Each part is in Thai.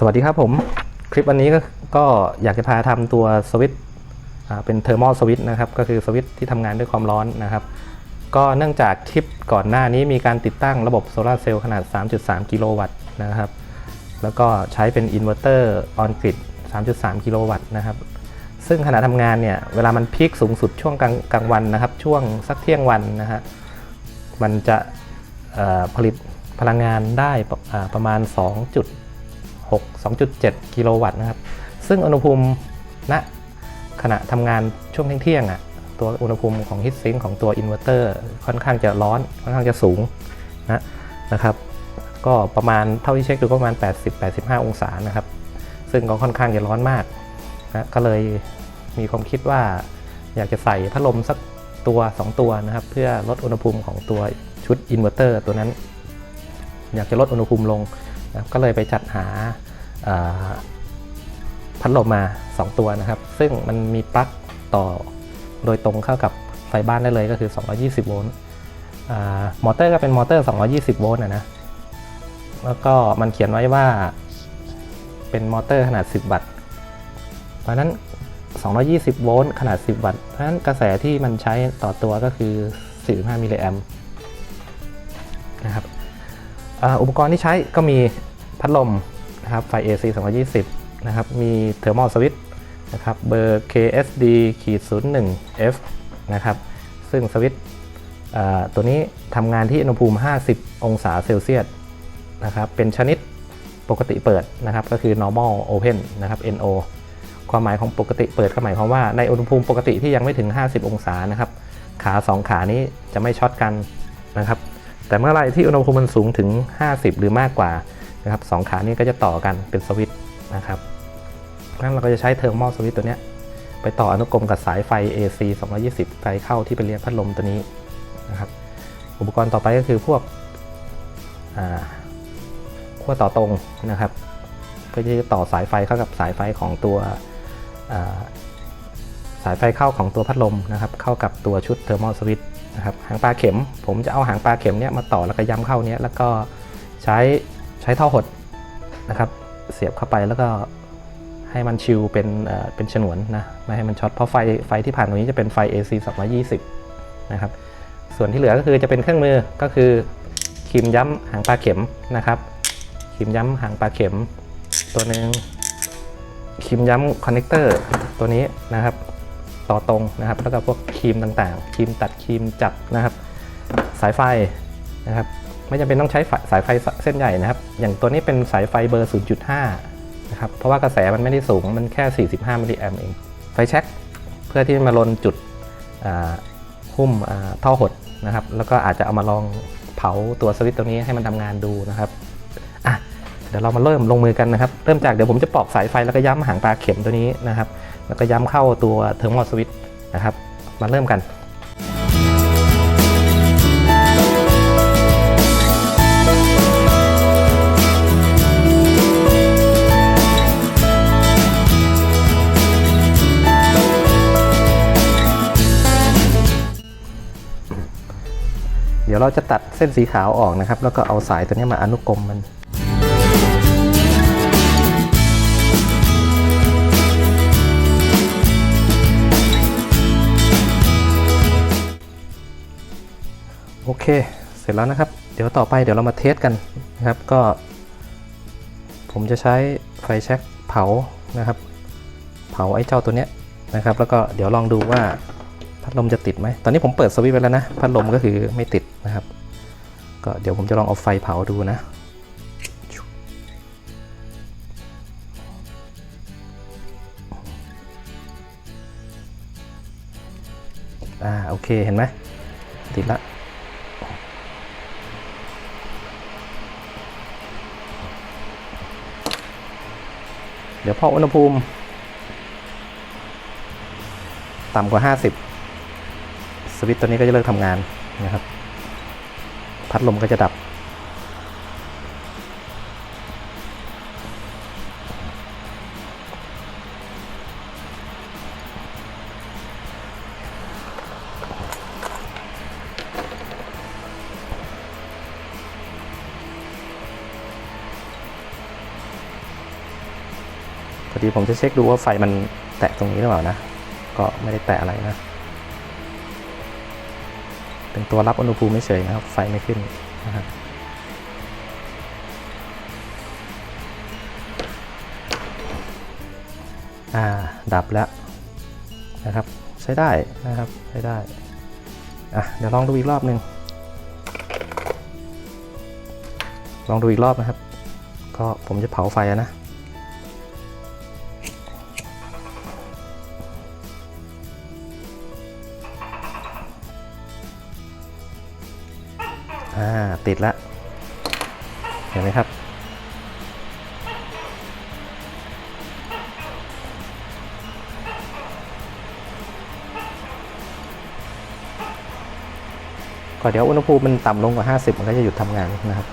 สวัสดีครับผมคลิปวันนี้ก็ก็อยากจะพาทำตัวสวิตเป็นเทอร์ม l สวิตนะครับก็คือสวิตที่ทำงานด้วยความร้อนนะครับ ก็เนื่องจากคลิปก่อนหน้านี้มีการติดตั้งระบบโซลาเซลล์ขนาด 3.3 กิโลวัตต์นะครับแล้วก็ใช้เป็นอินเวอร์เตอร์ออนกริด 3.3 กิโลวัตต์นะครับซึ่งขณะทำงานเนี่ยเวลามันพีคสูงสุดช่วงกลางกลางวันนะครับช่วงสักเที่ยงวันนะฮะมันจะผลิตพลังงานได้ประอ่าประมาณ 6.2.7 กิโลวัตต์นะครับ ซึ่งอุณหภูมิณขณะทำงานช่วงเที่ยงๆอะตัวอุณหภูมิของฮิตซิงของตัวอินเวอร์เตอร์ค่อนข้างจะร้อนค่อนข้างจะสูงนะนะครับ ก็ประมาณเท่าที่เช็คดูประมาณ 80-85 องศานะครับ ซึ่งก็ค่อนข้างจะร้อนมากนะก็เลยมีความคิดว่าอยากจะใส่พัดลมสักตัว 2 ตัวนะครับ เพื่อลดอุณหภูมิของตัวชุดอินเวอร์เตอร์ตัวนั้น อยากจะลดอุณหภูมิลง ก็เลยไปจัดหาาพัดลมมา 2 ตัวนะครับ ซึ่งมันมีปลั๊กต่อโดยตรงเข้ากับไฟบ้านได้เลยก็คือ 220 โวลต์มอเตอร์ก็เป็นมอเตอร์ 220 โวลต์นะนะ แล้วก็มันเขียนไว้ว่าเป็นมอเตอร์ขนาด 10 วัตต์ เพราะนั้น 220 โวลต์ขนาด 10 วัตต์ เพราะนั้นกระแสที่มันใช้ต่อตัวก็คือ 45 มิลลิแอมป์นะครับ อุปกรณ์ที่ใช้ก็มีพัดลมนะครับไฟ AC 220 นะครับ มีเทอร์ม l สวิตช์นะครับ เบอร์ KSD ขีด01 F นะครับ ซึ่งสวิตช์ตัวนี้ทำงานที่อุณหภูมิ 50 องศาเซลเซียสนะครับ เป็นชนิดปกติเปิดนะครับ ก็คือ normal open นะครับ NO ความหมายของปกติเปิดก็หมายความว่าในอุณหภูมิปกติที่ยังไม่ถึง 50 องศานะครับ ขา 2 ขานี้จะไม่ช็อตกันนะครับ แต่เมื่อไรที่อุณหภูมิมันสูงถึง 50 หรือมากกว่านะครับสองขานี้ก็จะต่อกันเป็นสวิตช์นะครับงั้นเราก็จะใช้เทอร์ม l สวิตช์ตัวนี้ไปต่ออนุกรมกับสายไฟ AC 220 ไฟเข้าที่ไปเลี้ยงพัดลมตัวนี้นะครับอุปกรณ์ต่อไปก็คือพวกขั้วต่อตรงนะครับก็จะต่อสายไฟเข้ากับสายไฟของตัวสายไฟเข้าของตัวพัดลมนะครับเข้ากับตัวชุดเทอร์ม l สวิต นะครับหางปลาเข็ม ผมจะเอาหางปลาเข็มเนี้ยมาต่อแล้วก็ย้ำเข้าเนี้ยแล้วก็ใช้ใช้ท่อหดนะครับ เสียบเข้าไปแล้วก็ให้มันชิลเป็นเอ่อเป็นฉนวนนะไม่ให้มันช็อตเพราะไฟไฟที่ผ่านตรงนี้จะเป็นไฟ AC 220 นะครับ ส่วนที่เหลือก็คือจะเป็นเครื่องมือก็คือครีมย้ำหางปลาเข็มนะครับครีมย้ำหางปลาเข็ม ตัวหนึ่งครีมย้ำคอนเนคเตอร์ตัวนี้นะครับ ต่อตรงนะครับ แล้วก็พวกครีมต่างๆครีมตัดครีมจับนะครับ สายไฟนะครับ ไม่จำเป็นต้องใช้สายไฟเส้นใหญ่นะครับ อย่างตัวนี้เป็นสายไฟเบอร์ 0.5 นะครับ เพราะว่ากระแสมันไม่ได้สูง มันแค่ 45มิลลิแอมเอง ไฟแช็กเพื่อที่มาลนจุดอ่าหุ้มอ่าท่อหดนะครับ แล้วก็อาจจะเอามาลองเผาตัวสวิตช์ตัวนี้ให้มันทำงานดูนะครับ เดี๋ยวเรามาเริ่มลงมือกันนะครับ เริ่มจากเดี๋ยวผมจะปอกสายไฟแล้วก็ย้ำหางปลาเข็มตัวนี้นะครับ แล้วก็ย้ำเข้าตัวเทอร์มสวิตช์นะครับ มาเริ่มกันเดี๋ยวเราจะตัดเส้นสีขาวออกนะครับ แล้วก็เอาสายตัวนี้มาอนุกรมมัน โอเค เสร็จแล้วนะครับ เดี๋ยวต่อไปเดี๋ยวเรามาเทสกันนะครับ ก็ ผมจะใช้ไฟแช็กเผานะครับ เผาไอ้เจ้าตัวเนี้ยนะครับ แล้วก็เดี๋ยวลองดูว่าพัดลมจะติดไหม ตอนนี้ผมเปิดสวิตช์ไปแล้วนะ พัดลมก็คือไม่ติดนะครับ ก็เดี๋ยวผมจะลองเอาไฟเผาดูนะอ่าโอเคเห็นไหมติดละ ดี๋ยวพออุณหภูมิ ต่ำกว่า 50 สวิตช์ตัวนี้ก็จะเลิกทำงานนะครับ พัดลมก็จะดับ อดีผมจะเช็คดูว่าไฟมันแตะตรงนี้หรือเปล่านะ ก็ไม่ได้แตะอะไรนะ เป็นตัวรับอุณหภูมิไม่เฉยนะครับ ไฟไม่ขึ้นนะครับอ่า ดับแล้วนะครับ ใช้ได้นะครับ ใช้ได้ อะ เดี๋ยวลองดูอีกรอบหนึ่งลองดูอีกรอบนะครับ ก็ผมจะเผาไฟนะ อ่าติดแล้วเห็นไหมครับ ก็เดี๋ยวอุณหภูมิมันต่ำลงกว่า 50 มันก็จะหยุดทำงานนะครับ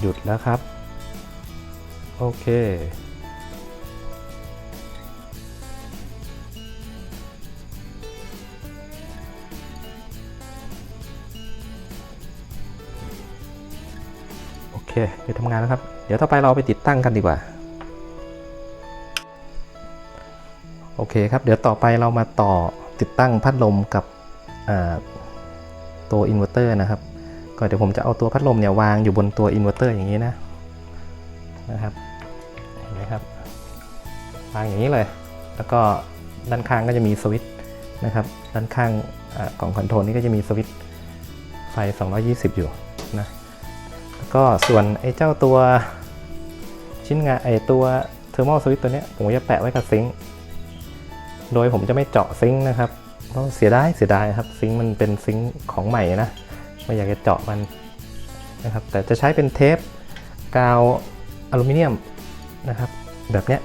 หยุดแล้วครับ โอเคโอเคเดี๋ยวทำงานแล้วครับ เดี๋ยวต่อไปเราไปติดตั้งกันดีกว่า โอเคครับ เดี๋ยวต่อไปเรามาต่อติดตั้งพัดลมกับตัวอินเวอร์เตอร์นะครับ ก็เดี๋ยวผมจะเอาตัวพัดลมเนี่ยวางอยู่บนตัวอินเวอร์เตอร์อย่างนี้นะนะครับเห็นไหมครับวางอย่างนี้เลย แล้วก็ด้านข้างก็จะมีสวิตช์นะครับ ด้านข้างอากล่องคอนโทรลนี่ก็จะมีสวิตช์ไฟ 220 อยู่นะแล้วก็ส่วนไอ้เจ้าตัวชิ้นงานไอ้ตัวเทอร์โมสวิตช์ตัวเนี้ยผมจะแปะไว้กับซิงค์โดยผมจะไม่เจาะซิงค์นะครับเพราะเสียดายเสียดายครับซิงค์มันเป็นซิงค์ของใหม่นะ ไม่อยากจะเจาะมันนะครับ แต่จะใช้เป็นเทปกาวอลูมิเนียมนะครับ แบบเนี้ย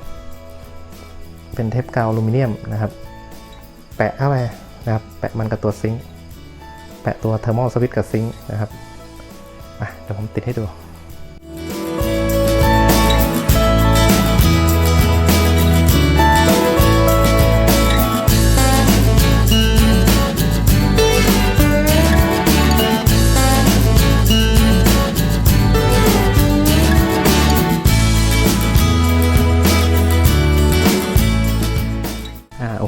เป็นเทปกาวอลูมิเนียมนะครับ แปะเข้าไปนะครับ แปะมันกับตัวซิงค์แปะตัวเทอร์โมสวิตช์กับซิงค์นะครับอะเดี๋ยวผมติดให้ดู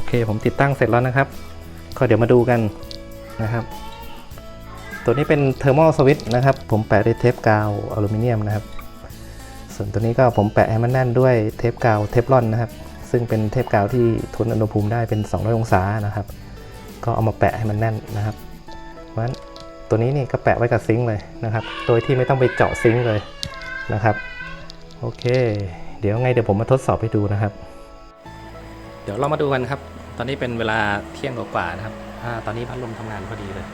เคผมติดตั้งเสร็จแล้วนะครับ ก็เดี๋ยวมาดูกันนะครับ ตัวนี้เป็นเทอร์โมสวิตช์นะครับ ผมแปะด้วยเทปกาวอลูมิเนียมนะครับ ส่วนตัวนี้ก็ผมแปะให้มันแน่นด้วยเทปกาวเทฟลอนนะครับ ซึ่งเป็นเทปกาวที่ทนอุณหภูมิได้เป็น 200 องศานะครับ ก็เอามาแปะให้มันแน่นนะครับ เพราะฉะนั้นตัวนี้นี่ก็แปะไว้กับซิงค์เลยนะครับ โดยที่ไม่ต้องไปเจาะซิงค์เลยนะครับ โอเค เดี๋ยวไงเดี๋ยวผมมาทดสอบให้ดูนะครับ เดี๋ยวเรามาดูกันครับ ตอนนี้เป็นเวลาเที่ยงกว่าๆนะครับอาตอนนี้พัดลมทำงานพอดีเลย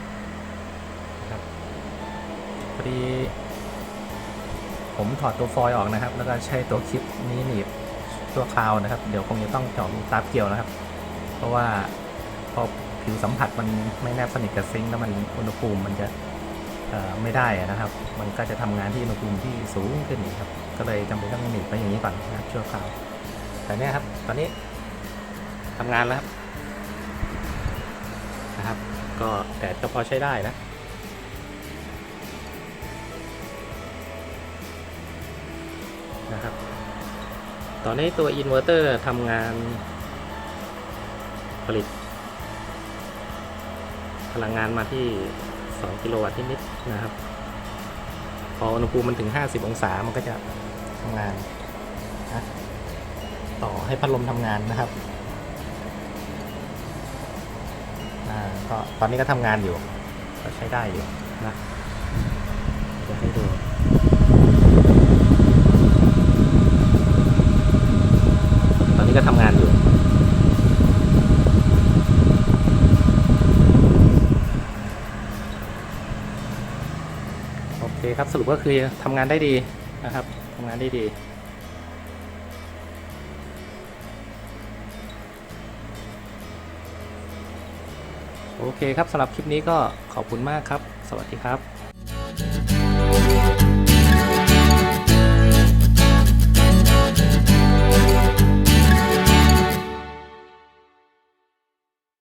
นะครับพอดีผมถอดตัวฟอยล์ออกนะครับ แล้วก็ใช้ตัวคลิปนี้หนีบตัวคราวนะครับ เดี๋ยวคงจะต้องเจาะรูตาเกี่ยวนะครับ เพราะว่าพอผิวสัมผัสมันไม่แนบสนิทกับซิงค์แล้วมันอุณหภูมิมันจะไม่ได้นะครับ มันก็จะทำงานที่อุณหภูมิที่สูงขึ้นอีกครับ ก็เลยจำเป็นต้องหนีบไปอย่างนี้ก่อนนะครับชั่วคราว แต่เนี้ยครับ ตอนนี้ ทำงานแล้วครับนะครับ ก็แต่ก็พอใช้ได้นะนะครับ ตอนนี้ตัวอินเวอร์เตอร์ทำงานผลิต พลังงานมาที่ 2 กิโลวัตต์นิดๆนะครับ พออุณหภูมิมันถึง 50 องศามันก็จะทำงานนะต่อให้พัดลมทำงานนะครับ ก็ตอนนี้ก็ทำงานอยู่ ก็ใช้ได้อยู่นะเดี๋ยวให้ดูตอนนี้ก็ทำงานอยู่โอเคครับสรุปก็คือทำงานได้ดีนะครับทำงานได้ดี โอเคครับสำหรับคลิปนี้ก็ขอบคุณมากครับ สวัสดีครับ